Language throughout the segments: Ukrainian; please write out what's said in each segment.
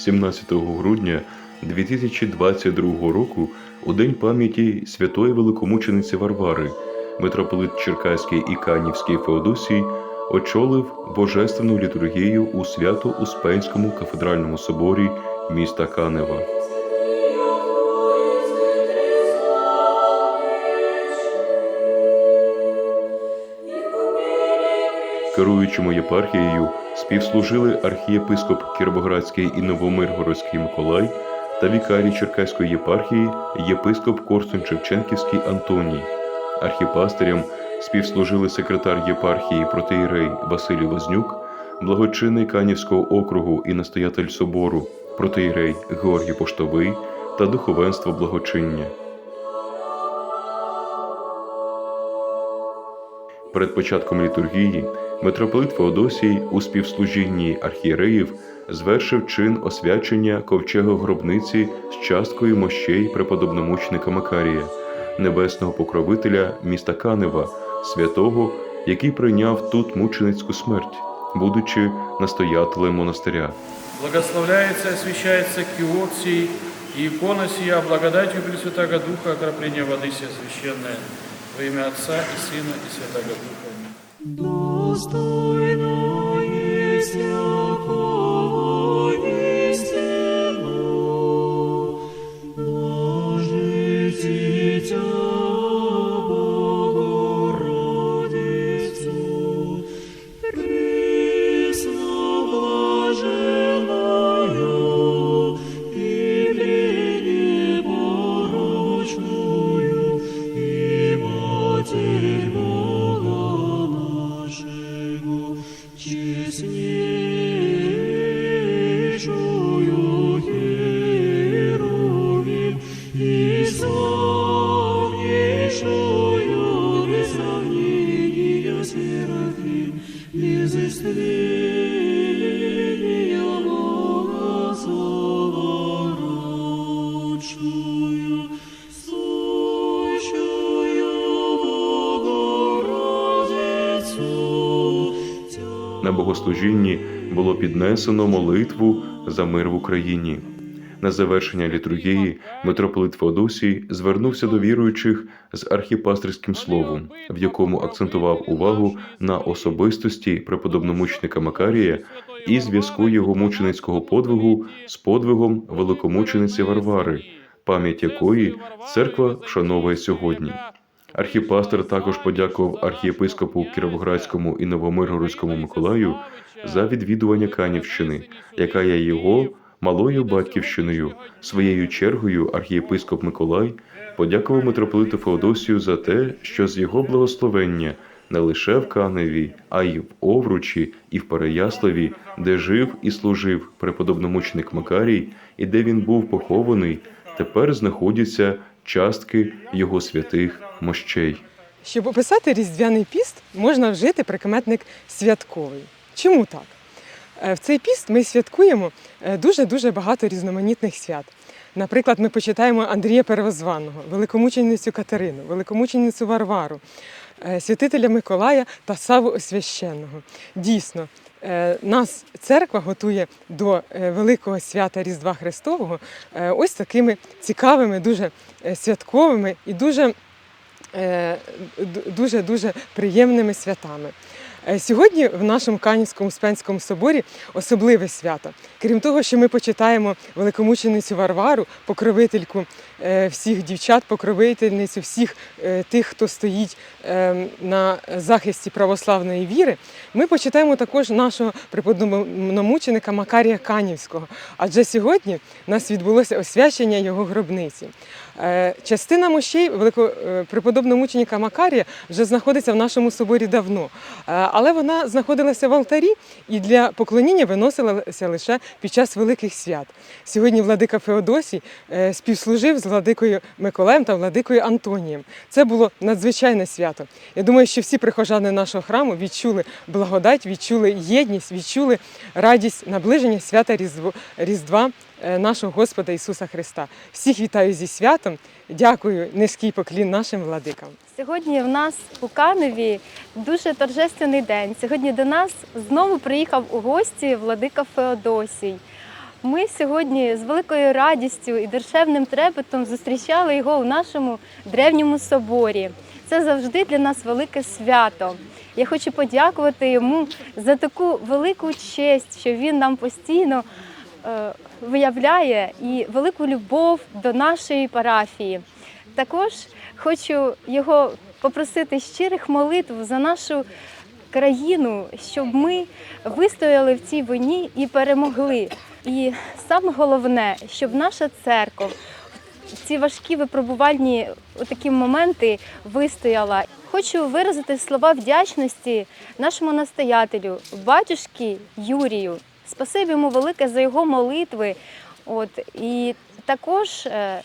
17 грудня 2022 року, у день пам'яті святої великомучениці Варвари, митрополит Черкаський і Канівський Феодосій очолив божественну літургію у свято-успенському кафедральному соборі міста Канева. Керуючому єпархією співслужили архієпископ Кіровоградський і Новомиргородський Миколай та вікарій Черкаської єпархії єпископ Корсун Шевченківський Антоній. Архіпастирям співслужили секретар єпархії протеєрей Василій Вознюк, благочинний Канівського округу і настоятель собору протеєрей Георгій Поштовий та духовенство благочиння. Перед початком літургії митрополит Феодосій у співслужінні архієреїв звершив чин освячення ковчега гробниці з часткою мощей преподобномучника Макарія, небесного покровителя міста Канева, святого, який прийняв тут мученицьку смерть, будучи настоятелем монастиря. Освящается киот сей, и икона сия благодатью Пресвятого Духа окропление воды сия священное во имя Отца и Сына и Святого Духа. Аминь. Богослужінні було піднесено молитву за мир в Україні. На завершення літургії митрополит Феодосій звернувся до віруючих з архіпастерським словом, в якому акцентував увагу на особистості преподобномучника Макарія і зв'язку його мученицького подвигу з подвигом великомучениці Варвари, пам'ять якої церква вшановує сьогодні. Архіпастер також подякував архієпископу Кіровоградському і Новомиргородському Миколаю за відвідування Канівщини, яка є його малою батьківщиною. Своєю чергою архієпископ Миколай подякував митрополиту Феодосію за те, що з його благословення не лише в Каневі, а й в Овручі і в Переяславі, де жив і служив преподобномученик Макарій, і де він був похований, тепер знаходяться частки його святих мощей. Щоб описати різдвяний піст, можна вжити прикметник святковий. Чому так? Е, В цей піст ми святкуємо е, дуже-дуже багато різноманітних свят. Наприклад, ми почитаємо Андрія Первозваного, великомученицю Катерину, великомученицю Варвару, е, святителя Миколая та Саву Освященного. Дійсно, нас церква готує до е, великого свята Різдва Христового е, ось такими цікавими, дуже е, святковими і дуже е, дуже-дуже приємними святами. Е, Сьогодні в нашому Канівському Успенському соборі особливе свято. Крім того, що ми почитаємо великомученицю Варвару, покровительку е, всіх дівчат, покровительницю всіх е, тих, хто стоїть на захисті православної віри. Ми почитаємо також нашого преподобномученика Макарія Канівського. Адже сьогодні у нас відбулося освячення його гробниці. Е, Частина мощей велико е, преподобномученика Макарія вже знаходиться в нашому соборі давно, Е, але вона знаходилася в алтарі і для поклоніння виносилася лише під час великих свят. Сьогодні владика Феодосій співслужив з владикою Миколаєм та владикою Антонієм. Це було надзвичайне свято. Я думаю, що всі прихожани нашого храму відчули благодать, відчули єдність, відчули радість наближення свята Різдва нашого Господа Ісуса Христа. Всіх вітаю зі святом. Дякую, низький поклін нашим владикам. Сьогодні в нас у Каневі дуже торжественний день. Сьогодні до нас знову приїхав у гості владика Феодосій. Ми сьогодні з великою радістю і душевним трепетом зустрічали його у нашому древньому соборі. Це завжди для нас велике свято. Я хочу подякувати йому за таку велику честь, що він нам постійно е, виявляє і велику любов до нашої парафії. Також хочу його попросити щирих молитв за нашу країну, щоб ми вистояли в цій війні і перемогли. І саме головне, щоб наша церква в ці важкі випробувальні такі моменти вистояла. Хочу виразити слова вдячності нашому настоятелю, батюшки Юрію. Спасибі йому велике за його молитви. От і також е,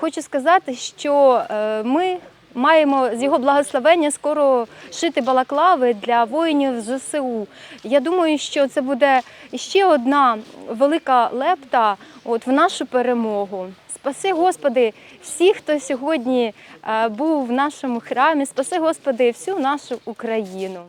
хочу сказати, що е, ми маємо з його благословення скоро шити балаклави для воїнів ЗСУ. Я думаю, що це буде ще одна велика лепта от, в нашу перемогу. Спаси, Господи, всіх, хто сьогодні е, був в нашому храмі, спаси, Господи, всю нашу Україну.